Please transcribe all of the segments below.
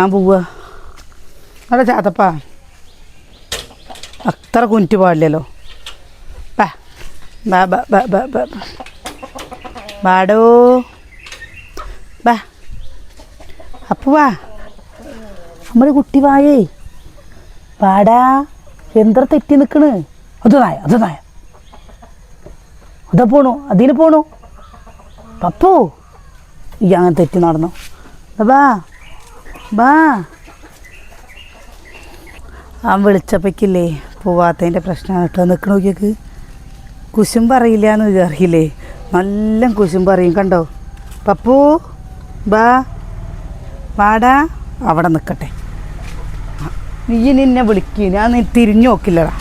ഞാൻ പോവുക അവിടെ ചാത്തപ്പാ അത്ര കുനിറ്റ് പാടില്ലല്ലോ. ബാ ബാ ബാ ബാ ബാ. ബാടോ ബാ. നമ്മുടെ കുട്ടി വായേ. പാടാ. എന്താ തെറ്റി നിൽക്കണ് അത് നായ അത് നായ. അതാ പോണോ അതിന് പോണു. പപ്പു ഈ അങ്ങനെ തെറ്റി നടന്നു. അതാ ബാ. ആ വിളിച്ചപ്പോഴേക്കില്ലേ പോവാത്തതിന്റെ പ്രശ്നമാണ് കേട്ടോ. നിൽക്കണ നോക്കിയൊക്കെ. കുശുമ്പ് അറിയില്ല എന്ന് വിചാരിക്കില്ലേ? നല്ല കുശുമ്പ് അറിയും കണ്ടോ? പപ്പു ബാ. വാടാ. അവിടെ നിൽക്കട്ടെ നീ നിന്നെ വിളിക്കുക ഞാൻ നീ തിരിഞ്ഞു നോക്കില്ലടാ.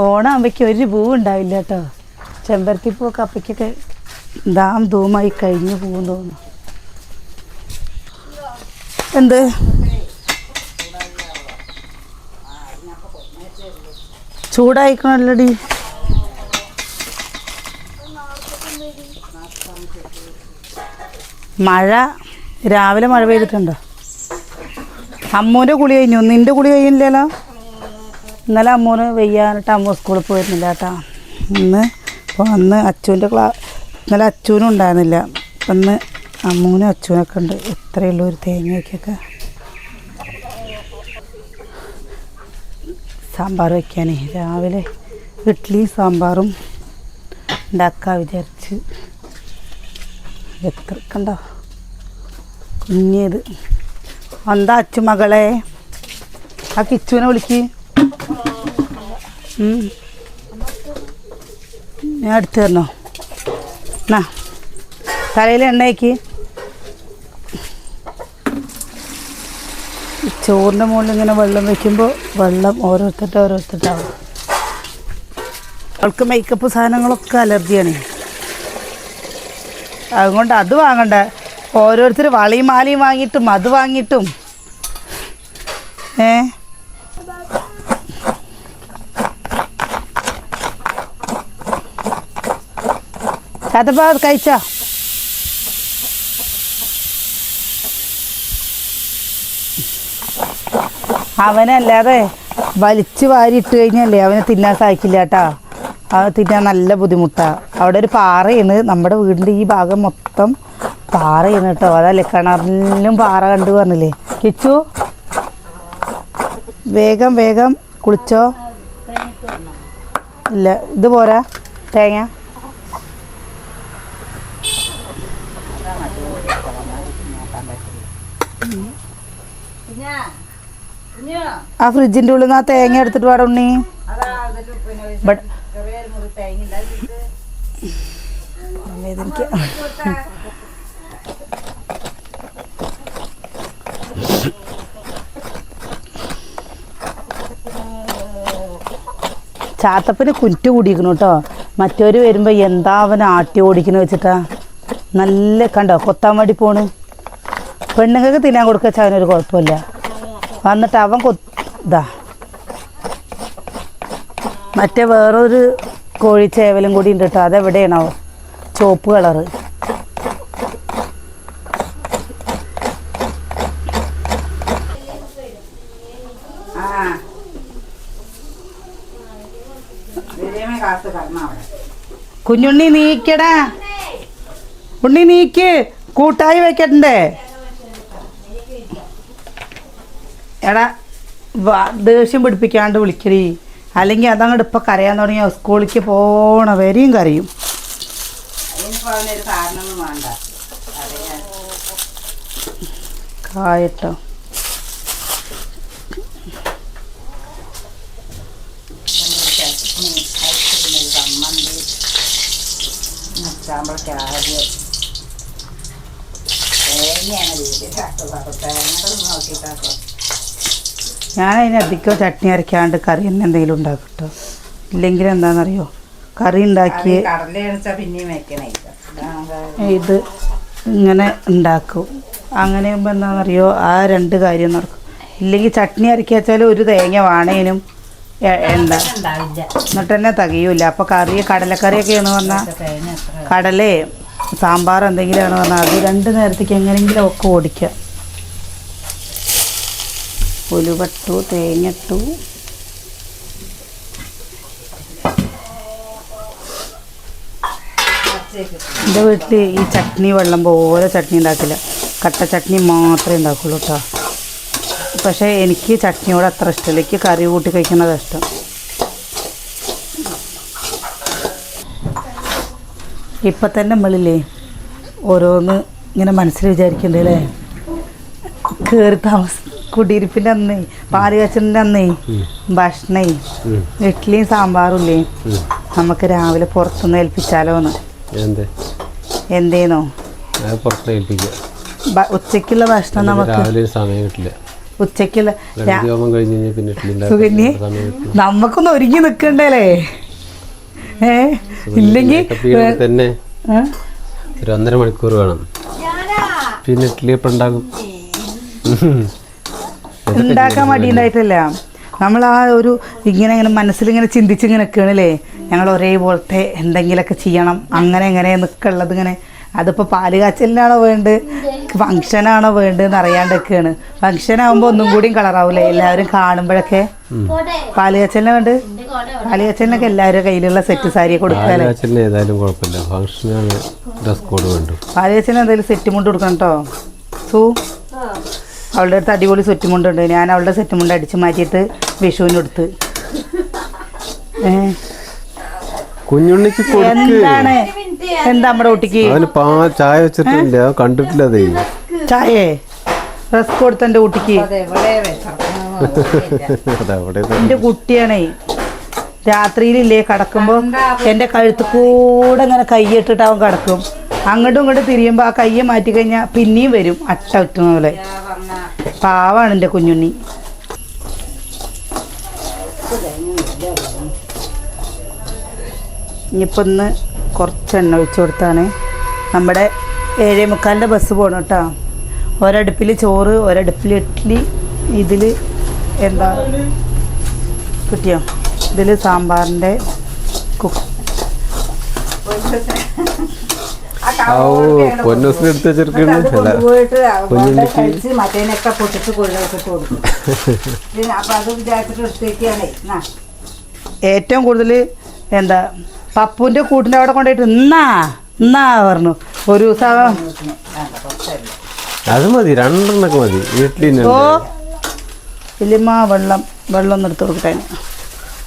ഓണാവുമ്പോഴേക്കും ഒരു പൂവ് ഉണ്ടാവില്ല കേട്ടോ. ചെമ്പരത്തി കപ്പയ്ക്കൊക്കെ ദാം ധൂമായി കഴിഞ്ഞു പോകും തോന്നുന്നു. എന്ത്? ചൂടായിക്കണല്ലടി. മഴ. രാവിലെ മഴ പെയ്തിട്ടുണ്ടോ? അമ്മൂന്റെ കുളി കഴിഞ്ഞു. നിന്റെ കുളി കഴിഞ്ഞില്ലല്ലോ? ഇന്നലെ അമ്മൂന് വെയ്യാനിട്ട് അമ്മ സ്കൂളിൽ പോയിരുന്നില്ല കേട്ടോ. ഇന്ന് അപ്പോൾ അന്ന് അച്ചുവിന്റെ ക്ലാ ഇന്നലെ അച്ചുവിനും ഉണ്ടായിരുന്നില്ല. അന്ന് അമ്മൂനും അച്ചുവിനൊക്കെ ഉണ്ട്. ഇത്രയുള്ള ഒരു തേങ്ങയ്ക്കൊക്കെ സാമ്പാർ വയ്ക്കാനേ രാവിലെ ഇഡ്ഡലിയും സാമ്പാറും ഉണ്ടാക്കാൻ വിചാരിച്ച്. എത്രക്കണ്ടോ കണ്ടോ? കുഞ്ഞേത് എന്താ അച്ചു മകളെ? ആ കിച്ചുവിനെ വിളിക്ക്. ഞാൻ എടുത്തു തരണോ? എന്നാ തലയിൽ എണ്ണയ്ക്ക്. ചോറിന്റെ മുകളിൽ ഇങ്ങനെ വെള്ളം വെക്കുമ്പോൾ വെള്ളം ഓരോരുത്തരുടെ ഓരോരുത്തരുണ്ടാവും അവൾക്ക് മേക്കപ്പ് സാധനങ്ങളൊക്കെ അലർജിയാണ്. അതുകൊണ്ട് അത് വാങ്ങണ്ട. ഓരോരുത്തർ വളയും മാലയും വാങ്ങിയിട്ടും അത് വാങ്ങിയിട്ടും. ഏ? അത് കഴിച്ചോ? അവനല്ലാതെ വലിച്ചു വാരിയിട്ട് കഴിഞ്ഞല്ലേ? അവനെ തിന്നാൻ സാധിക്കില്ല കേട്ടാ. അവന് തിന്നാൻ നല്ല ബുദ്ധിമുട്ടാണ് അവിടെ ഒരു പാറയാണ്. നമ്മുടെ വീടിന്റെ ഈ ഭാഗം മൊത്തം പാറയാണ് കേട്ടോ. അതല്ലേ? കിണറിലും പാറ കണ്ടു പറഞ്ഞില്ലേ? കിച്ചു? വേഗം വേഗം കുളിച്ചോ. ഇല്ല ഇത് പോരാ. തേങ്ങ. ആ ഫ്രിഡ്ജിന്റെ ഉള്ളിൽ നിന്ന് ആ തേങ്ങ എടുത്തിട്ട് പാടാ ഉണ്ണി. വേദനിക്ക ചാത്തപ്പന് കുറ്റു കൂടിയിരിക്കണു കേട്ടോ മറ്റവർ വരുമ്പോൾ എന്താ അവൻ ആട്ടി ഓടിക്കണ വെച്ചിട്ടാ? നല്ല കണ്ടോ? കൊത്താൻ വേണ്ടി പോണ്. പെണ്ണുങ്ങൾക്ക് തിന്നാൻ കൊടുക്കുക ചവനൊരു കുഴപ്പമില്ല. വന്നിട്ട് അവൻ കൊ ഇതാ. മറ്റേ വേറൊരു കോഴി ചേവലും കൂടി ഉണ്ട് കേട്ടോ അതെവിടെയാണോ ചുവപ്പ് കളറ് കുഞ്ഞുണ്ണി നീക്കടാ. ഉണ്ണി നീക്ക്. കൂട്ടായി വെക്കണ്ടേ എടാ ദേഷ്യം പിടിപ്പിക്കാണ്ട് വിളിക്കടി. അല്ലെങ്കിൽ അതങ്ങോട്ട് ഇപ്പം കരയാൻ തുടങ്ങിയ സ്കൂളിലേക്ക് പോണ വരെയും കരയും. കായട്ടോ. ഞാൻ അതിനധികം ചട്നി അരയ്ക്കാണ്ട് കറി തന്നെ എന്തെങ്കിലും ഉണ്ടാക്കും കേട്ടോ ഇല്ലെങ്കിൽ എന്താണെന്നറിയോ? കറി ഉണ്ടാക്കി ഇത് ഇങ്ങനെ ഉണ്ടാക്കും. അങ്ങനെ ആകുമ്പോൾ എന്താണെന്നറിയോ? ആ രണ്ട് കാര്യം നടക്കും. ഇല്ലെങ്കിൽ ചട്നി അരക്കി വെച്ചാൽ ഒരു തേങ്ങ വാണേനും എന്താ? എന്നിട്ട് തന്നെ തികയൂല. അപ്പോൾ കറി കടലക്കറിയൊക്കെയാണ് പറഞ്ഞാൽ കടലേ സാമ്പാർ എന്തെങ്കിലും ആണെന്ന് പറഞ്ഞാൽ അത് രണ്ട് നേരത്തേക്ക് എങ്ങനെയെങ്കിലും ഒക്കെ ഓടിക്കുക. ഉലുവട്ടു തേങ്ങട്ടു എന്റെ വീട്ടിൽ ഈ ചട്നി വെള്ളം പോലെ ചട്നി ഉണ്ടാക്കില്ല. കട്ട ചട്നി മാത്രമേ ഉണ്ടാക്കുള്ളൂ കേട്ടോ പക്ഷേ എനിക്ക് ചട്നിയോട് അത്ര ഇഷ്ടമില്ല. എനിക്ക് കറി കൂട്ടി കഴിക്കുന്നത് ഇഷ്ടം. ഇപ്പം തന്നെ നമ്മളില്ലേ ഓരോന്ന് ഇങ്ങനെ മനസ്സിൽ വിചാരിക്കണ്ടേ അല്ലേ? കയറി താമസ കുടിയിരിപ്പിന്റെ അന്ന് പാൽ കാച്ചലിന്റെ അന്ന് ഭക്ഷണേ ഇഡ്ഡലിയും സാമ്പാറും ഇല്ലേ നമുക്ക് രാവിലെ പുറത്തുനിന്ന് ഏൽപ്പിച്ചാലോന്ന് എന്തേനോ ഉച്ചക്കുള്ള ഭക്ഷണം നമുക്ക് ഉച്ചക്കുള്ള സമയം കിട്ടില്ല. സുകന്യെ നമുക്കൊന്ന് ഒരുങ്ങി നിൽക്കണ്ടല്ലേ? ഏ ഇല്ലെങ്കിൽ തന്നെ ഒരു ഒന്നര മണിക്കൂർ വേണം. പിന്നെ ഇഡ്ഡലി എപ്പം ഉണ്ടാകും ഉണ്ടാക്കാൻ മടിയുണ്ടായിട്ടല്ല. നമ്മൾ ആ ഒരു ഇങ്ങനെ ഇങ്ങനെ മനസ്സിലിങ്ങനെ ചിന്തിച്ചിങ്ങനെ നിൽക്കണല്ലേ ഞങ്ങൾ ഒരേപോലത്തെ എന്തെങ്കിലുമൊക്കെ ചെയ്യണം. അങ്ങനെ എങ്ങനെ നിൽക്കുള്ളത് ഇങ്ങനെ. അതിപ്പോൾ പാൽ കാച്ചലിനാണോ വേണ്ടത്? ഫങ്ഷനാണോ വേണ്ടതെന്ന് അറിയാണ്ടൊക്കെയാണ്. ഫങ്ഷൻ ആകുമ്പോൾ ഒന്നും കൂടിയും കളറാവൂലേ? എല്ലാവരും കാണുമ്പോഴൊക്കെ പാൽ കാച്ചലിനെ വേണ്ട പാൽ കാച്ചലിനൊക്കെ എല്ലാവരും കയ്യിലുള്ള സെറ്റ് സാരി കൊടുക്കാല്ലേ കോഡ് പാൽ കാച്ചലിന് എന്തെങ്കിലും സെറ്റ് മുണ്ട് കൊടുക്കണം കേട്ടോ സൂ. അവളുടെ അടുത്ത് അടിപൊളി സെറ്റ് മുണ്ടുണ്ട് ഞാൻ അവളുടെ സെറ്റ് മുണ്ട് അടിച്ച് മാറ്റിയിട്ട് വിഷുവിന് കൊടുത്ത്. കുഞ്ഞുണ്ണിക്ക് കൊടുക്ക്. എന്താണ്? എന്താ നമ്മുടെ കുട്ടിക്ക്? പാ ചായ വെച്ചിട്ടില്ല. കണ്ടിട്ടില്ല ചായേ? ഡ്രസ് കൊടുത്ത എന്റെ കുട്ടിക്ക്. എന്റെ കുട്ടിയാണേ. രാത്രിയിലില്ലേ കടക്കുമ്പോൾ എന്റെ കഴുത്ത് കൂടെ ഇങ്ങനെ കൈയിട്ടിട്ട് അവൻ കിടക്കും. അങ്ങോട്ടും ഇങ്ങോട്ടും തിരിയുമ്പോൾ ആ കയ്യെ മാറ്റി കഴിഞ്ഞാൽ പിന്നെയും വരും അട്ട ഉറ്റുന്ന പോലെ പാവാണ് എന്റെ കുഞ്ഞുണ്ണി. ഇനിയിപ്പോൾ ഒന്ന് കുറച്ച് എണ്ണ ഒഴിച്ചു കൊടുത്താണ്. നമ്മുടെ ഏഴേ മുക്കാലിന്റെ ബസ് പോകണം കേട്ടോ. ഒരടുപ്പിൽ ചോറ് ഒരടുപ്പിൽ ഇഡ്ഡലി ഇതിൽ എന്താ കിട്ടിയോ? ഇതിൽ സാമ്പാറിന്റെ കുക്ക്. പൊന്നൂസിന് എടുത്ത് വെച്ചിരിക്കുന്നു അല്ല. പോയിട്ട് കുഞ്ഞുണ്ണിക്ക് കഴിച്ച് മറ്റേനൊക്കെ പൊട്ടിച്ച് കൊള്ളിട്ട് കൊടുക്കും. പിന്നെ അപ്പൊ അത് വിചാരിച്ചിട്ട് എടുത്തേക്കാണേ ഏറ്റവും കൂടുതൽ എന്താ പപ്പുവിന്റെ കൂട്ടിന്റെ അവിടെ കൊണ്ടുപോയിട്ട് എന്നാ എന്നാ പറഞ്ഞു. ഒരു ദിവസം അത് മതി രണ്ടെണ്ണൊക്കെ മതി. വീട്ടിൽ ഓ. വല്യമ്മ വെള്ളം വെള്ളം ഒന്ന് എടുത്ത് കൊടുക്കട്ടെ.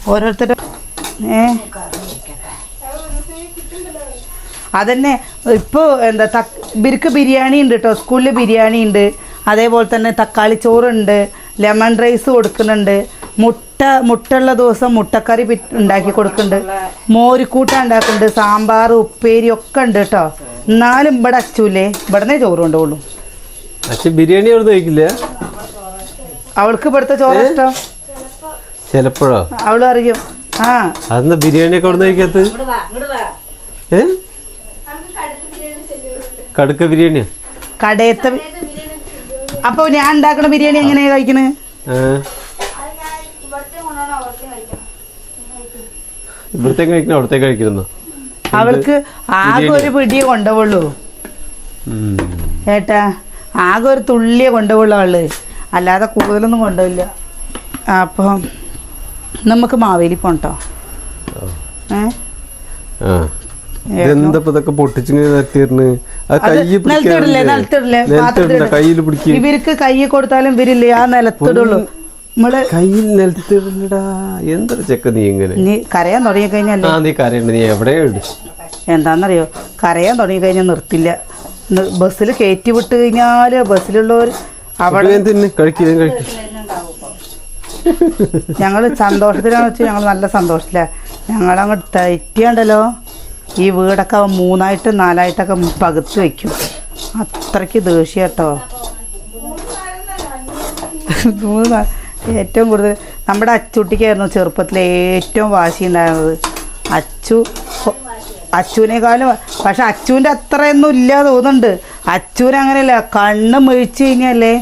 ഓരോരുത്തരും ഏ? അതന്നെ ഇപ്പോൾ എന്താ തക് ഇവർക്ക് ബിരിയാണി ഉണ്ട് കേട്ടോ സ്കൂളിൽ ബിരിയാണി ഉണ്ട്. അതേപോലെ തന്നെ തക്കാളി ചോറുണ്ട് ലെമൺ റൈസ് കൊടുക്കുന്നുണ്ട്. മുട്ട മുട്ടുള്ള ദിവസം മുട്ടക്കറി ഉണ്ടാക്കി കൊടുക്കുന്നുണ്ട്. മോരിക്കൂട്ട ഉണ്ടാക്കുന്നുണ്ട് സാമ്പാർ ഉപ്പേരി ഒക്കെ ഉണ്ട് കേട്ടോ എന്നാലും ഇവിടെ അച്ചൂല്ലേ ഇവിടുന്നേ ചോറ് കൊണ്ടുപോകുള്ളൂ. ബിരിയാണി കഴിക്കില്ല? അവൾക്ക് ഇവിടുത്തെ ചോറ് ഇഷ്ടം. ചിലപ്പോഴോ? അവളും അറിയും. ആ. അതെന്താ ബിരിയാണി ഒക്കെ കഴിക്കാത്ത ഏ? കടുക്ക ബിരിയാണിയാ? കടയത്തെ അപ്പോൾ ഞാൻ ഉണ്ടാക്കണ ബിരിയാണി എങ്ങനെയാ കഴിക്കണേ? കഴിക്കണം? അവിടത്തേക്ക് കഴിക്കുന്നു അവൾക്ക് ആകെ ഒരു പിടിയെ കൊണ്ടുപോകുള്ളൂ ഏട്ടാ ആകെ ഒരു തുള്ളിയെ കൊണ്ടുപോള്ളു അവൾ അല്ലാതെ കൂടുതലൊന്നും കൊണ്ടുപോയില്ല അപ്പം നമുക്ക് മാവേലി പോണ്ടോ ഏ? കയ്യിൽ പിടിക്കുക ഇവർക്ക് കൈ കൊടുത്താലും ഇവരില്ലേ ആ നിലത്തിടുള്ളൂ. നമ്മൾ കയ്യിൽ നിലത്തിടണ്ടടാ എന്തൊരു ചെക്ക നീ ഇങ്ങനെ? നീ കരയാൻ തുടങ്ങി കഴിഞ്ഞാൽ നീ കരയണ്ട നീ എവിടെ എന്താണെന്നറിയോ? കരയാൻ തുടങ്ങി കഴിഞ്ഞാൽ നിർത്തില്ല ബസ്സിൽ കയറ്റി വിട്ട് കഴിഞ്ഞാൽ ബസ്സിലുള്ളവർ അവിടെ ഞങ്ങൾ കഴിക്കില്ല ഞങ്ങൾ സന്തോഷത്തിലാണെന്ന് വെച്ചാൽ ഞങ്ങൾ നല്ല സന്തോഷത്തിലാണ് ഞങ്ങളങ്ങോട്ട് തെറ്റിയാണ്ടല്ലോ ഈ വീടൊക്കെ മൂന്നായിട്ട് നാലായിട്ടൊക്കെ പകുത്ത് വയ്ക്കും അത്രയ്ക്ക് ദേഷ്യ കേട്ടോ മൂന്ന് ഏറ്റവും കൂടുതൽ നമ്മുടെ അച്ചുട്ടിക്കായിരുന്നു ചെറുപ്പത്തിൽ ഏറ്റവും വാശി ഉണ്ടായിരുന്നത് അച്ചു അച്ചുവിനേക്കാളും പക്ഷെ അച്ചുവിന്റെ അത്രയൊന്നും ഇല്ല തോന്നുന്നുണ്ട്. അച്ചുവിന് അങ്ങനെയല്ല കണ്ണ് മിഴിച്ച് കഴിഞ്ഞാലേ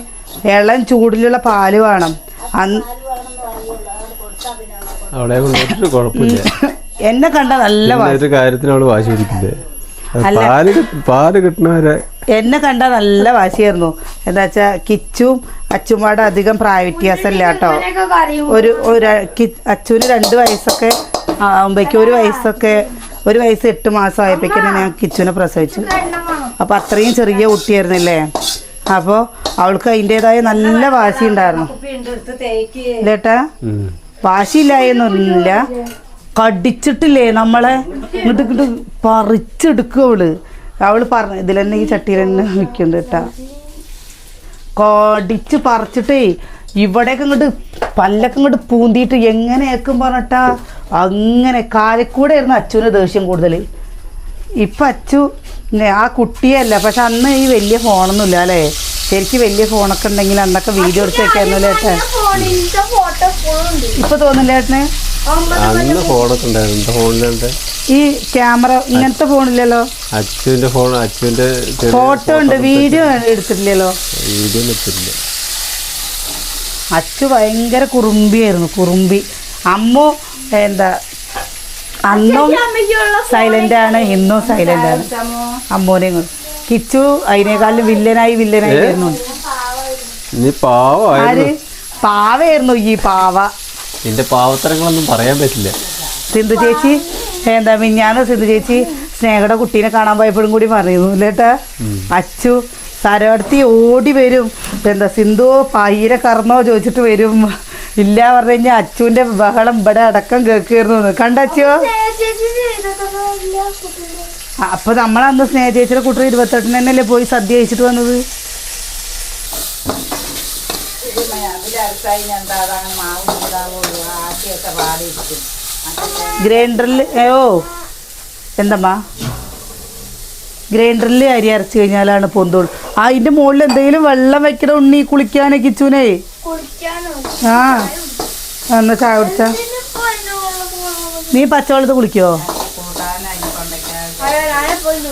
ഇളം ചൂടിലുള്ള പാൽ വേണം. അന്ന് കുഴപ്പമില്ല. എന്നെ കണ്ട നല്ല വാശി. വാശി പാൽ പാൽ കിട്ടണവരെ എന്നെ കണ്ട നല്ല വാശിയായിരുന്നു. എന്താ വെച്ചാ കിച്ചും അച്ചുമാടെ അധികം പ്രായ വ്യത്യാസമില്ല കേട്ടോ. ഒരു ഒരു അച്ചുവിന് രണ്ട് വയസ്സൊക്കെ ആകുമ്പോഴേക്കും ഒരു വയസ്സൊക്കെ ഒരു വയസ്സ് എട്ട് മാസം ആയപ്പോഴേക്കും ഞാൻ കിച്ചുവിനെ പ്രസവിച്ചു. അപ്പോൾ അത്രയും ചെറിയ കുട്ടിയായിരുന്നില്ലേ? അപ്പോൾ അവൾക്ക് അതിന്റെതായ നല്ല വാശി ഉണ്ടായിരുന്നു. ഇല്ലേട്ടാ. വാശിയില്ലായെന്നൊന്നുമില്ല കടിച്ചിട്ടില്ലേ നമ്മളെ? ഇങ്ങോട്ട് ഇങ്ങോട്ട് പറിച്ചെടുക്കും അവൾ. അവൾ പറഞ്ഞ ഇതിൽ തന്നെ ഈ ചട്ടിയിൽ തന്നെ വെക്കുന്നുണ്ട് കേട്ടാ. കടിച്ച് പറിച്ചിട്ടേ ഇവിടെയൊക്കെ ഇങ്ങോട്ട് പല്ലൊക്കെ ഇങ്ങോട്ട് പൂന്തിയിട്ട് എങ്ങനെയൊക്കെ പറഞ്ഞിട്ടാ? അങ്ങനെ കാലിക്കൂടെ ആയിരുന്നു അച്ചുവിന് ദേഷ്യം കൂടുതൽ ഇപ്പം അച്ചു ആ കുട്ടിയല്ല. പക്ഷെ അന്ന് ഈ വലിയ ഫോണൊന്നുമില്ല അല്ലേ? ശരിക്ക് വലിയ ഫോണൊക്കെ ഉണ്ടെങ്കിൽ അന്നൊക്കെ വീഡിയോ എടുത്ത് വെക്കായിരുന്നല്ലോ ഏട്ടാ? ഇപ്പൊ തോന്നില്ല ഏട്ടന്? അന്ന് ഫോണൊക്കെ ഉണ്ടായിരുന്നു. എന്താ ഫോണിലുണ്ട് ഈ ക്യാമറ ഇങ്ങനത്തെ ഫോണില്ലല്ലോ? അച്ചുവിന്റെ ഫോൺ അച്ചുവിന്റെ ഫോട്ടോ ഉണ്ട് വീഡിയോ എടുത്തിട്ടില്ലല്ലോ? വീഡിയോ എത്തില്ല അച്ചു ഭയങ്കര കുറുമ്പിയായിരുന്നു കുറുമ്പി. അമ്മ എന്താ അന്നും സൈലന്റ് ആണ് ഇന്നും സൈലന്റ് ആണ്. അമ്മൂനെ കിച്ചു അതിനേക്കാളും വില്ലനായി വില്ലനായി വരുന്നു നീ ആര്? പാവമായിരുന്നു പാവയായിരുന്നു ഈ പാവ. നിന്റെ പാവത്തരങ്ങളൊന്നും പറയാൻ പറ്റില്ല. സിന്ധു ചേച്ചി എന്താ മിഞ്ഞാന്ന് സിന്ധു ചേച്ചി സ്നേഹയുടെ കുട്ടീനെ കാണാൻ പോയപ്പോഴും കൂടി പറയുന്നു ഇല്ലേട്ടാ അച്ചു സരവടത്തി ഓടി വരും. എന്താ സിന്ധു പയ്യരെ കറന്നോ ചോദിച്ചിട്ട് വരും. ഇല്ല പറഞ്ഞു കഴിഞ്ഞാൽ അച്ചുവിന്റെ ബഹളം ഇവിടെ അടക്കം കേൾക്കുന്നു കണ്ടച്ചോ അപ്പൊ നമ്മളന്ന് സ്നേഹ ചേച്ചിയുടെ കുട്ടി ഇരുപത്തെട്ടിന് തന്നെയല്ലേ പോയി സദ്യ കഴിച്ചിട്ട് വന്നത്? ഗ്രൈൻഡറിൽ ഓ. എന്തമ്മാ? ഗ്രൈൻഡറിൽ അരി അരച്ചു കഴിഞ്ഞാലാണ് പൊന്തോൾ ആ അതിന്റെ മുകളിൽ എന്തെങ്കിലും വെള്ളം വെക്കണ ഉണ്ണി കുളിക്കാനേ കിച്ചൂനേ ആ എന്നാ ചായ കുടിച്ച? നീ പച്ചവെള്ളത്ത് കുളിക്കോ?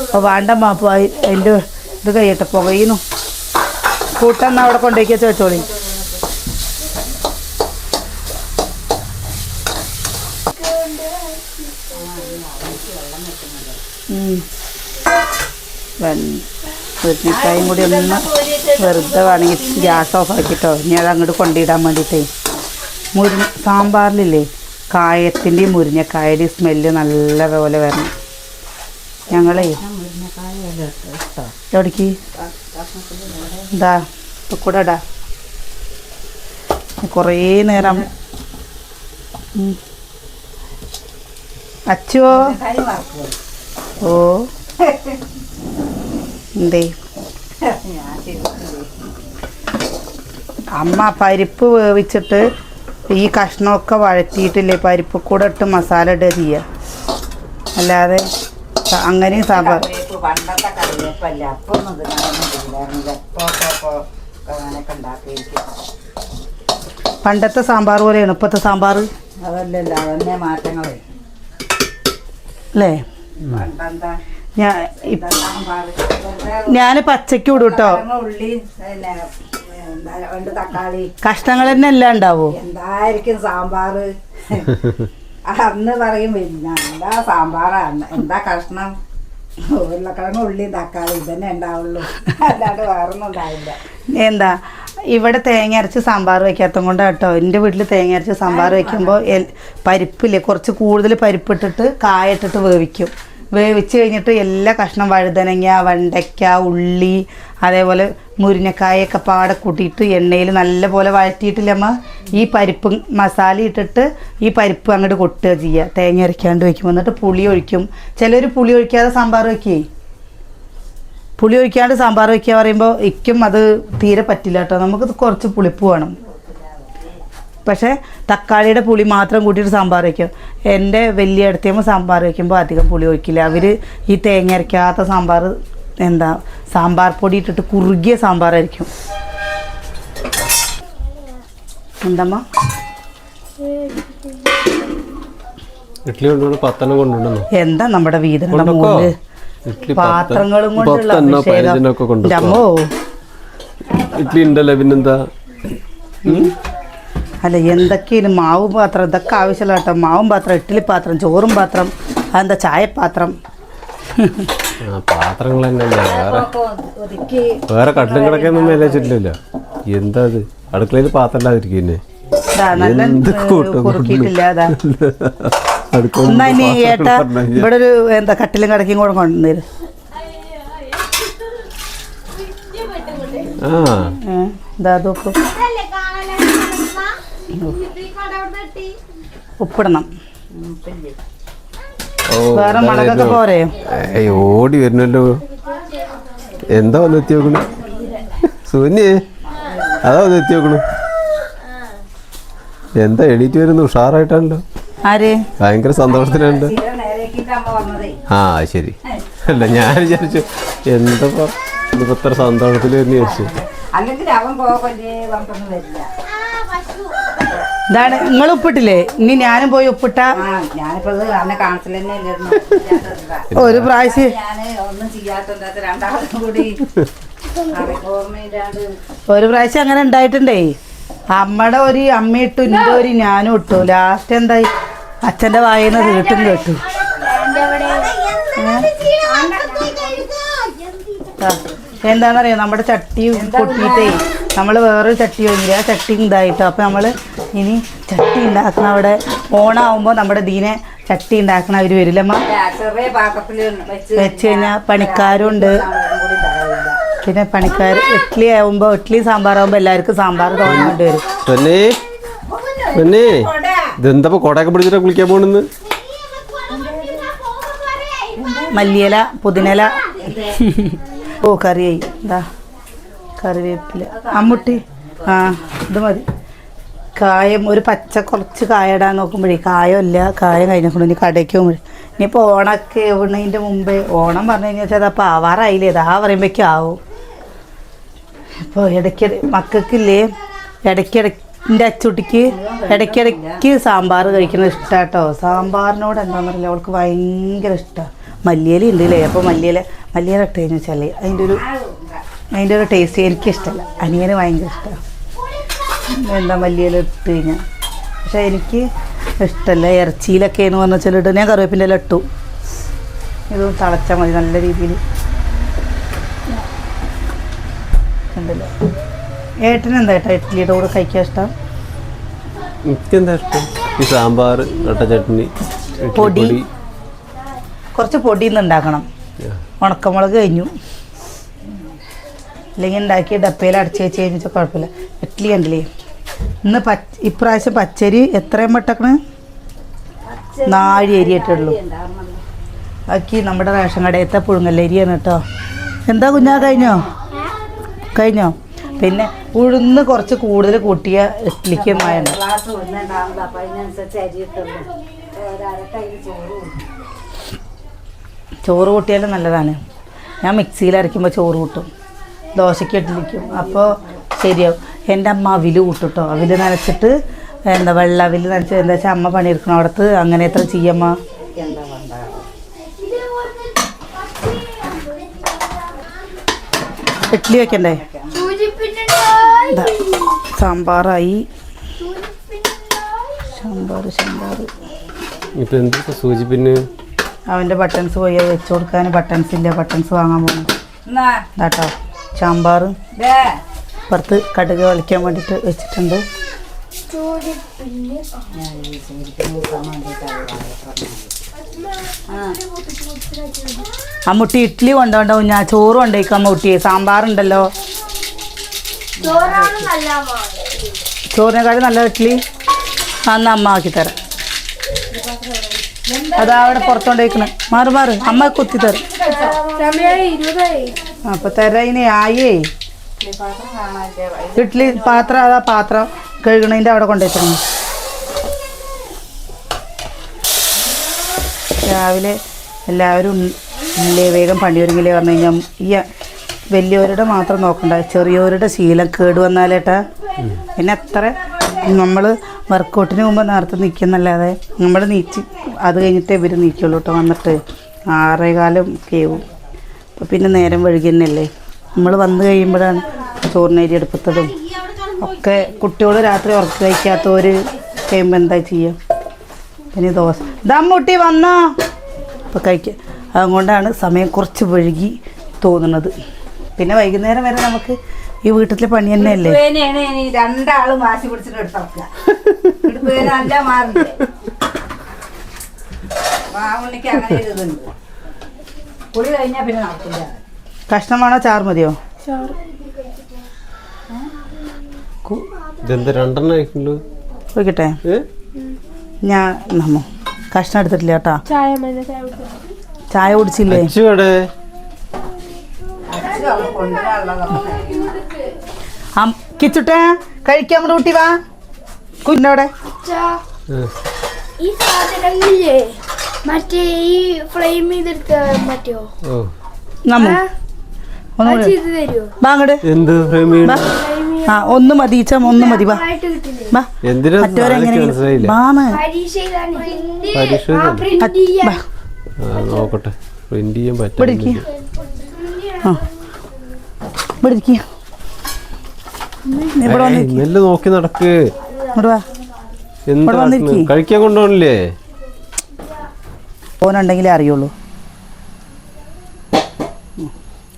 അപ്പൊ വേണ്ടമ്മ അപ്പോൾ അതിന്റെ ഇത് കഴിയട്ടെ പുകയുന്നു. കൂട്ടെന്നാ അവിടെ കൊണ്ടേക്കാ വെച്ച് മുരിങ്ങക്കായും കൂടി ഒന്ന് വെറുതെ വേണമെങ്കിൽ ഗ്യാസ് ഓഫ് ആക്കിട്ടോ ഇനി അത് അങ്ങോട്ട് കൊണ്ടിടാൻ വേണ്ടിയിട്ടേ. മുരി സാമ്പാറിലില്ലേ? കായത്തിന്റെയും മുരിങ്ങക്കായുടെയും സ്മെല്ല് നല്ല വരണം. ഞങ്ങളേ. എവിടേക്ക്? എന്താ ഇപ്പം കൂടെ ഇടാ. കുറേ നേരം. അച്ചോ ഓ. എന്തേ? അമ്മ പരിപ്പ് വേവിച്ചിട്ട് ഈ കഷ്ണമൊക്കെ വഴറ്റിയിട്ടില്ലേ? പരിപ്പ് കൂടെ ഇട്ട് മസാല ഇടുക ചെയ്യുക അല്ലാതെ അങ്ങനെയും സാമ്പാർ. പണ്ടത്തെ സാമ്പാർ പോലെയാണ്? ഇപ്പോഴത്തെ സാമ്പാർ? അതല്ലല്ലോ അതന്നെ മാറ്റങ്ങളെ. അല്ലേ? ഞാൻ ഞാൻ പച്ചയ്ക്ക് വിടും കേട്ടോ തക്കാളി കഷ്ണങ്ങൾ തന്നെ എല്ലാം ഉണ്ടാവോ? എന്തായിരിക്കും സാമ്പാറ്? അന്ന് പറയും എന്താ സാമ്പാറാണ് എന്താ കഷ്ണം? ഉരുളക്കിഴങ്ങ് ഉള്ളി തക്കാളി ഇതന്നെ ഉണ്ടാവുള്ളൂ. അല്ലാണ്ട് വേറൊന്നും ഉണ്ടാവില്ല. എന്താ? ഇവിടെ തേങ്ങ അരച്ച് സാമ്പാർ വെക്കാത്തത് കൊണ്ട് കേട്ടോ. എന്റെ വീട്ടിൽ തേങ്ങ അരച്ച് സാമ്പാർ വെക്കുമ്പോൾ പരിപ്പില്ലേ കുറച്ച് കൂടുതൽ പരിപ്പിട്ടിട്ട് കായട്ടിട്ട് വേവിക്കും. വേവിച്ച് കഴിഞ്ഞിട്ട് എല്ലാ കഷ്ണം വഴുതനങ്ങ വെണ്ടയ്ക്ക ഉള്ളി അതേപോലെ മുരിങ്ങക്കായൊക്കെ പാടെ കൂട്ടിയിട്ട് എണ്ണയിൽ നല്ലപോലെ വഴറ്റിയിട്ടില്ല അമ്മ? ഈ പരിപ്പ് മസാല ഇട്ടിട്ട് ഈ പരിപ്പ് അങ്ങോട്ട് കൊട്ടുക ചെയ്യുക തേങ്ങ അരയ്ക്കാണ്ട് വെക്കും. എന്നിട്ട് പുളി ഒഴിക്കും. ചിലർ പുളി ഒഴിക്കാതെ സാമ്പാർ വെക്കേ. പുളി ഒഴിക്കാണ്ട് സാമ്പാർ വെക്കുക പറയുമ്പോൾ ഇക്കും അത് തീരെ പറ്റില്ല കേട്ടോ. നമുക്ക് കുറച്ച് പുളിപ്പ് വേണം. പക്ഷേ തക്കാളിയുടെ പുളി മാത്രം കൂട്ടിയിട്ട് സാമ്പാർ വയ്ക്കും എന്റെ വലിയ അടുത്തുമ്പോൾ സാമ്പാർ വയ്ക്കുമ്പോൾ അധികം പുളി ഒഴിക്കില്ല. അവർ ഈ തേങ്ങ അരയ്ക്കാത്ത സാമ്പാർ എന്താ സാമ്പാർ പൊടി ഇട്ടിട്ട് കുറുകിയ സാമ്പാറായിരിക്കും എന്തമ്മ? ഇഡ്ഡലി കൊണ്ടുവന്ന് പത്തെണ്ണം കൊണ്ടുവന്നു. എന്താ നമ്മുടെ കൊണ്ടൊക്കോ? പാത്രങ്ങളും കൊണ്ടുള്ള അഭിഷേകം. ഇഡ്ഡലി ഉണ്ടല്ലേ പിന്നെന്താ? അല്ല എന്തൊക്കെയാണ് മാവും പാത്രം? ഇതൊക്കെ ആവശ്യമുള്ള കേട്ടോ. മാവും പാത്രം ഇഡ്ഡലി പാത്രം ചോറും പാത്രം അതെന്താ ചായപാത്രം ആ പാത്രങ്ങൾ തന്നെ വേറെ കട്ടിലും കിടക്കൊന്നും മേലെ വെച്ചിട്ടില്ലല്ലോ എന്താ അത്? അടുക്കളയിൽ പാത്രം ഇല്ലാതിരിക്കുന്നേ എന്ത് കൂട്ടം എന്നാ ഇനി പാത്രം ഏട്ടാ പറഞ്ഞാ ഇവിടെ ഒരു എന്താ കട്ടിലും കടക്കും കൂടെ കാണാൻ ഉപ്പിടണം. വേറെ മുളകൊക്കെ. പോരെ? ഓടി വരുന്നല്ലോ. എന്താ വന്ന് എത്തി നോക്കണു? സുന്യേ അതാ വന്ന് എത്തി നോക്കണു. എന്താ എണീറ്റ് വരുന്നു ഉഷാറായിട്ടാണല്ലോ. ആര്? ഭയങ്കര സന്തോഷത്തിലുണ്ട് വന്നതേ. ആ ശരി. അല്ല ഞാൻ വിചാരിച്ചു എന്തപ്പോ ഇതിപ്പോ ഇത്ര സന്തോഷത്തിൽ എന്ന് വിചാരിച്ചു ഇതാണ് നിങ്ങൾ ഉപ്പിട്ടില്ലേ ഇനി ഞാനും പോയി ഉപ്പിട്ട ഒരു പ്രാവശ്യം. ഒരു പ്രാവശ്യം അങ്ങനെ ഉണ്ടായിട്ടുണ്ടേ? അമ്മയുടെ ഒരു അമ്മ ഇട്ടു ഇന്റെ ഒരു ഞാനും ഇട്ടു. ലാസ്റ്റ് എന്തായി? അച്ഛന്റെ വായന വീട്ടും കേട്ടു. എന്താണെന്നറിയോ? നമ്മുടെ ചട്ടി പൊട്ടിയിട്ടേ നമ്മൾ വേറൊരു ചട്ടി വാങ്ങിയില്ല? ആ ചട്ടി ഇതായിട്ടോ. അപ്പോൾ നമ്മൾ ഇനി ചട്ടി ഉണ്ടാക്കണ. അവിടെ ഓണാവുമ്പോൾ നമ്മുടെ ദീനെ ചട്ടി ഉണ്ടാക്കണ. അവർ വരില്ലമ്മ വെച്ച് കഴിഞ്ഞാൽ പണിക്കാരുണ്ട്. പിന്നെ പണിക്കാർ ഇഡ്ഡലി ആവുമ്പോൾ ഇഡ്ഡലി സാമ്പാറാകുമ്പോൾ എല്ലാവർക്കും സാമ്പാർ തോന്നുന്നുണ്ട് വരും. ഇതെന്താ കൊടയൊക്കെ പിടിച്ചിട്ട് കുളിക്കാൻ പോണെന്ന്? മല്ലിയില പുതിനില ഓ കറിയായി. എന്താ കറിവേപ്പില. അമ്മുട്ടി ആ ഇത് മതി. കായം ഒരു പച്ച കുറച്ച് കായ ഇടാൻ നോക്കുമ്പോഴേ കായമില്ല കായം കഴിഞ്ഞു ഇനി കടയ്ക്ക് പോകുമ്പോഴേ. ഇനിയിപ്പോൾ ഓണമൊക്കെ എവിടുന്നതിന്റെ മുമ്പേ ഓണം പറഞ്ഞു കഴിഞ്ഞാൽ അത് അപ്പോൾ ആവാറായില്ലേ? ഇതാ പറയുമ്പോഴേക്കും ആവും. ഇപ്പോൾ ഇടയ്ക്ക് മക്കൾക്കില്ലേ ഇടയ്ക്കിടയ്ക്ക് എന്റെ അച്ചുട്ടിക്ക് ഇടയ്ക്കിടയ്ക്ക് സാമ്പാർ കഴിക്കുന്നത് ഇഷ്ടാട്ടോ. സാമ്പാറിനോട് എന്താണെന്നറിയില്ല അവൾക്ക് ഭയങ്കര ഇഷ്ടമാണ് മല്ലിയില ഉണ്ട് അല്ലേ അപ്പോൾ മല്ലിയില മല്ലിയില ഇട്ട് കഴിഞ്ഞു വെച്ചാൽ അതിന്റെ ഒരു അതിന്റെ ഒരു ടേസ്റ്റ് എനിക്കിഷ്ടമല്ല അനിയന് ഭയങ്കര ഇഷ്ടമാണ് എന്താ മല്ലിയില ഇട്ട് കഴിഞ്ഞാൽ പക്ഷേ എനിക്ക് ഇഷ്ടമല്ല ഇറച്ചിയിലൊക്കെ എന്ന് പറഞ്ഞാൽ വെച്ചാൽ ഞാൻ കറിവേപ്പിന്റെ ഇല ഇട്ടു. ഇത് തിളച്ചാൽ മതി നല്ല രീതിയിൽ ഉണ്ടല്ലോ ഏട്ടന് എന്താ ഏട്ടാ ഇഡ്ഡലിയുടെ കൂടെ കഴിക്കാൻ ഇഷ്ടം? എനിക്കെന്താ ഇഷ്ടം? ഈ സാമ്പാർ കട്ട ചട്നി പൊടി. കുറച്ച് പൊടി ഉണ്ടാക്കണം. ഉണക്കമുളക് കഴിഞ്ഞു. അല്ലെങ്കിൽ ഉണ്ടാക്കി ഡപ്പയിൽ അടച്ച് വെച്ച് കഴിഞ്ഞാൽ കുഴപ്പമില്ല. ഇഡ്ഡലി കണ്ടില്ലേ? ഇന്ന് പച്ച ഇപ്രാവശ്യം പച്ചരി എത്രയും പെട്ടക്കണ് നാഴി അരിയിട്ടുള്ളൂ ബാക്കി നമ്മുടെ റേഷൻ കടയത്തെ പുഴുങ്ങല്ലരിയാണ് കേട്ടോ. എന്താ കുഞ്ഞാ കഴിഞ്ഞോ? കഴിഞ്ഞോ? പിന്നെ ഉഴുന്ന് കുറച്ച് കൂടുതൽ കൂട്ടിയ ഇഡ്ലിക്ക് ഒരരക്കൈ ചോറ് കൂട്ടിയാലും നല്ലതാണ്. ഞാൻ മിക്സിയിൽ അരയ്ക്കുമ്പോൾ ചോറ് കൂട്ടും. ദോശയ്ക്ക് ഇഡ്ലിക്കും. അപ്പോൾ ശരിയാവും. എന്റെ അമ്മ അവിൽ കൂട്ടും കേട്ടോ അവിൽ നനച്ചിട്ട് എന്താ വെള്ള അവിൽ നനച്ച് എന്താ വെച്ചാൽ അമ്മ പണിയെടുക്കണം അവിടത്ത് അങ്ങനെ എത്ര ചെയ്യമ്മ എന്താ വേണ്ട ഇഡ്ഡലി വെക്കണ്ടേ സാമ്പാറായി. സാമ്പാർ സാമ്പാർ ഇപ്പൊ എന്താ സൂചിപ്പിന് അവന്റെ ബട്ടൺസ് പോയി വെച്ചു കൊടുക്കാൻ. ബട്ടൺസ് ഇല്ല ബട്ടൺസ് വാങ്ങാൻ പോകുന്നു കേട്ടോ സാമ്പാർ ദേ. പുറത്ത് കടുക് വലിക്കാൻ വേണ്ടിയിട്ട് വെച്ചിട്ടുണ്ട്. അമ്മുട്ടി ഇഡ്ഡലി കൊണ്ടുപോണ്ടാവും ഞാൻ ചോറ് കൊണ്ടേക്കാം അമ്മൂട്ടി സാമ്പാറുണ്ടല്ലോ. ചോറിനെക്കാളും നല്ല ഇഡ്ഡലി അന്ന് അമ്മ ആക്കി തരാം. അതാ അവിടെ പുറത്തോണ്ടേക്കണ് മാറി മാറി. അമ്മ കുത്തി തരും. അപ്പൊ തരയിനെ ആയേ. ഇഡ്ഡലി പാത്രം അതാ പാത്രം കഴുകണതിന്റെ അവിടെ കൊണ്ടുവച്ചിരുന്നു രാവിലെ എല്ലാവരും ഇല്ലേ വേഗം പണിയൊരുങ്ങില്ലേ പറഞ്ഞു കഴിഞ്ഞാൽ ഈ വലിയവരുടെ മാത്രം നോക്കണ്ട ചെറിയവരുടെ ശീലം കേട് വന്നാലേട്ടാ. പിന്നെ അത്ര നമ്മൾ വർക്കൗട്ടിന് മുമ്പ് നേരത്തെ നിൽക്കുന്നല്ലാതെ നമ്മൾ നീച്ച് അത് കഴിഞ്ഞിട്ടേ ഇവർ നീക്കുള്ളൂ കേട്ടോ വന്നിട്ട് ആറേകാലം കാലം കേവും അപ്പോൾ പിന്നെ നേരം വഴുകി തന്നെയല്ലേ നമ്മൾ വന്നു കഴിയുമ്പോഴാണ് ചോറിനരി എടുപ്പത്തതും. ഒക്കെ കുട്ടികൾ രാത്രി ഉറക്കം കഴിക്കാത്തവർ കഴിയുമ്പോൾ എന്താ ചെയ്യുക പിന്നെ ദോശ. ദമ്മുട്ടി വന്നോ? അപ്പോൾ കഴിക്കുക അതുകൊണ്ടാണ് സമയം കുറച്ച് വഴുകി തോന്നുന്നത്. പിന്നെ വൈകുന്നേരം വരെ നമുക്ക് ഈ വീട്ടിലെ പണി തന്നെ അല്ലേ ഇനി രണ്ടാളും വാശി പിടിച്ചിട്ട് മാവുണ്ണിക്ക് അങ്ങനെ ഒരു ഇതുണ്ട്. കഴിഞ്ഞാൽ പിന്നെ നടക്കില്ല. കഷ്ണമാണോ ചാറ് മതിയോ? ഇതെന്താ രണ്ടെണ്ണം ചോദിക്കട്ടെ ഏ? ഞാൻ നമ്മ കഷ്ണം എടുത്തിട്ടില്ല കേട്ടാ. ചായ. കുടിച്ചില്ലേ? കിച്ചുട്ടെ കഴിക്കാൻ വേണ്ടി കൂട്ടി വാ. കുഞ്ഞോടെ. ഈ സാധനങ്ങളില്ലേ? മറ്റേ ഈ ഫ്ലെയിം ചെയ്തെടുത്ത പറ്റുമോ നമ്മ ആ, ഒന്ന് കൂടി. തരുമോ വാ എന്ത് വാ. ആ ഒന്ന് മതി ഒന്ന് മതി വാ. വാ. മറ്റവരെങ്ങനെ വാന്ന് നോക്കട്ടെ. പ്രിന്റ് ചെയ്യാൻ പറ്റില്ല ആ. ഇവിടെ നോക്കി നടക്ക്. ഇങ്ങോട്ട് വാ. എന്താ ഇവിടെ കഴിക്കാൻ കൊണ്ടുപോകണില്ലേ? ഓനുണ്ടെങ്കിലേ അറിയുള്ളൂ.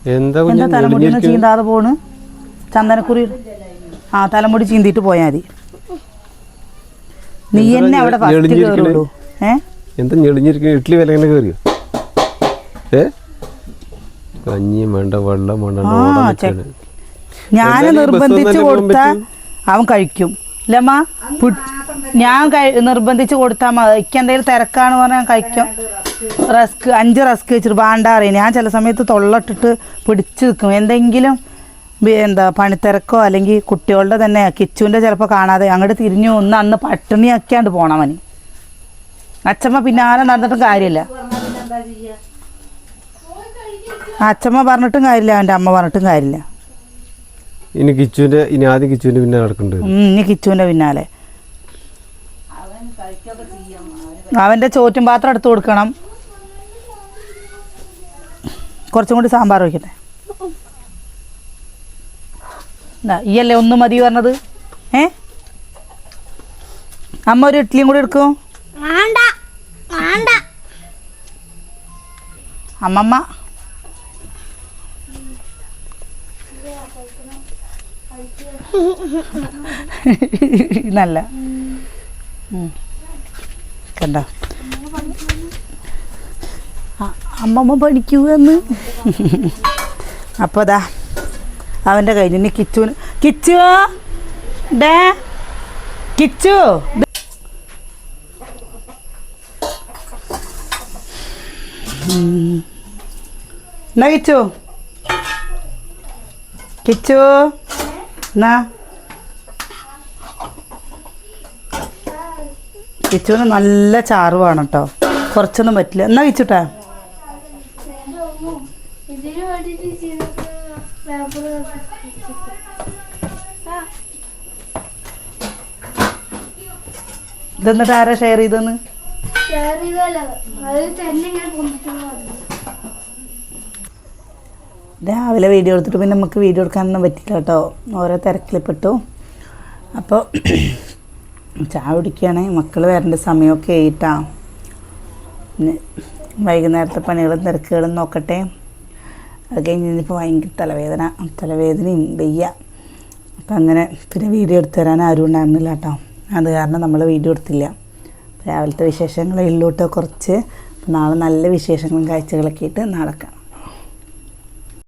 എന്താ എന്താ കുഞ്ഞു? തലമുടി ഒന്ന് നെളിഞ്ഞിരിക്കുന്നെ? ചീന്താതെ പോണ്? ചന്ദനക്കുറി ആ തലമുടി ചീന്തിട്ട് പോയാൽ മതി. നീ എന്നെ അവിടെ ഫസ്റ്റ്? കയറുള്ളൂ ഏ? എന്താ ഇഡ്ഡലി വില എങ്ങനെ കയറിയോ ഏ? കഞ്ഞിയും വേണ്ട വെള്ളം വേണ്ട ആ, ഓടാൻ ചെ- നിൽക്കാണ്. ഞാൻ നിർബന്ധിച്ചു കൊടുത്ത അവൻ കഴിക്കും. ഇല്ലമ്മ ഞാൻ നിർബന്ധിച്ചു കൊടുത്താൽ മതി എനിക്ക് എന്തെങ്കിലും തിരക്കാണ് പറഞ്ഞാൽ കഴിക്കും. റസ്ക് അഞ്ച് റസ്ക് വെച്ചിട്ട് വാണ്ടാറിയ ഞാൻ ചില സമയത്ത് തൊള്ളട്ടിട്ട് പിടിച്ചു നിൽക്കും എന്തെങ്കിലും എന്താ പണിത്തിരക്കോ അല്ലെങ്കിൽ കുട്ടികളുടെ തന്നെ കിച്ചുവിന്റെ ചിലപ്പോൾ കാണാതെ അങ്ങോട്ട് തിരിഞ്ഞു ഒന്ന് അന്ന് പട്ടിണിയാക്കിയാണ്ട് പോണം അവന് അച്ഛമ്മ പിന്നാലെ നടന്നിട്ടും കാര്യമില്ല. അച്ഛമ്മ പറഞ്ഞിട്ടും കാര്യമില്ല അവന്റെ അമ്മ പറഞ്ഞിട്ടും കാര്യമില്ല. ഇനി കിച്ചുവിന്റെ ഇനി ആദ്യം കിച്ചുവിന്റെ പിന്നെ നടക്കുന്നുണ്ട് ഇനി കിച്ചുവിന്റെ പിന്നാലെ. അവന്റെ ചോറ്റും പാത്രം എടുത്തു കൊടുക്കണം. കുറച്ചും കൂടി സാമ്പാർ വയ്ക്കട്ടെ ദാ, ഈ അല്ലേ ഒന്ന് മതി പറഞ്ഞത്? ഏ? അമ്മ ഒരു ഇഡ്ഡലിയും കൂടി എടുക്കും? അമ്മമ്മ. നല്ല. കണ്ടോ? അമ്മമ്മ പഠിക്കൂ എന്ന് അപ്പോൾ അതാ അവന്റെ കയ്യിൽ ഇനി കിച്ചുവിന് കിച്ചു? ഡേ. കിച്ചു? എന്നാ കിച്ചു? കിച്ചു? എന്നാ? കിച്ചുവിന് നല്ല ചാറ് വേണം കേട്ടോ. കുറച്ചൊന്നും പറ്റില്ല. എന്നാ കിച്ചുട്ടാ? ഇതിന് വേണ്ടിട്ട് ചെയ്തിട്ട് പേപ്പർ ഇതെന്നിട്ട് ആരാ ഷെയർ ചെയ്തെന്ന് ഷെയർ ചെയ്തല്ല അത് തന്നെ ഞാൻ കൊണ്ടിട്ടുള്ള രാവിലെ വീഡിയോ എടുത്തിട്ട് പിന്നെ നമുക്ക് വീഡിയോ എടുക്കാനൊന്നും പറ്റില്ല കേട്ടോ. ഓരോ തിരക്കിൽപ്പെട്ടു അപ്പോൾ ചായ കുടിക്കുകയാണെ. മക്കൾ വരേണ്ട സമയമൊക്കെ ആയിട്ടാ. പിന്നെ വൈകുന്നേരത്തെ പണികളും തിരക്കുകളും നോക്കട്ടെ. അത് കഴിഞ്ഞ് കഴിഞ്ഞപ്പോൾ ഭയങ്കര തലവേദന തലവേദനയും വയ്യ. അപ്പം അങ്ങനെ പിന്നെ വീഡിയോ എടുത്തു തരാൻ ആരും ഉണ്ടായിരുന്നില്ല കേട്ടോ അത് കാരണം നമ്മൾ വീഡിയോ എടുത്തില്ല. രാവിലത്തെ വിശേഷങ്ങളെ ഉള്ളൂട്ടോ കുറച്ച് നാളെ നല്ല വിശേഷങ്ങളും കാഴ്ചകളൊക്കെ ആയിട്ട് നാളെ കാണാം.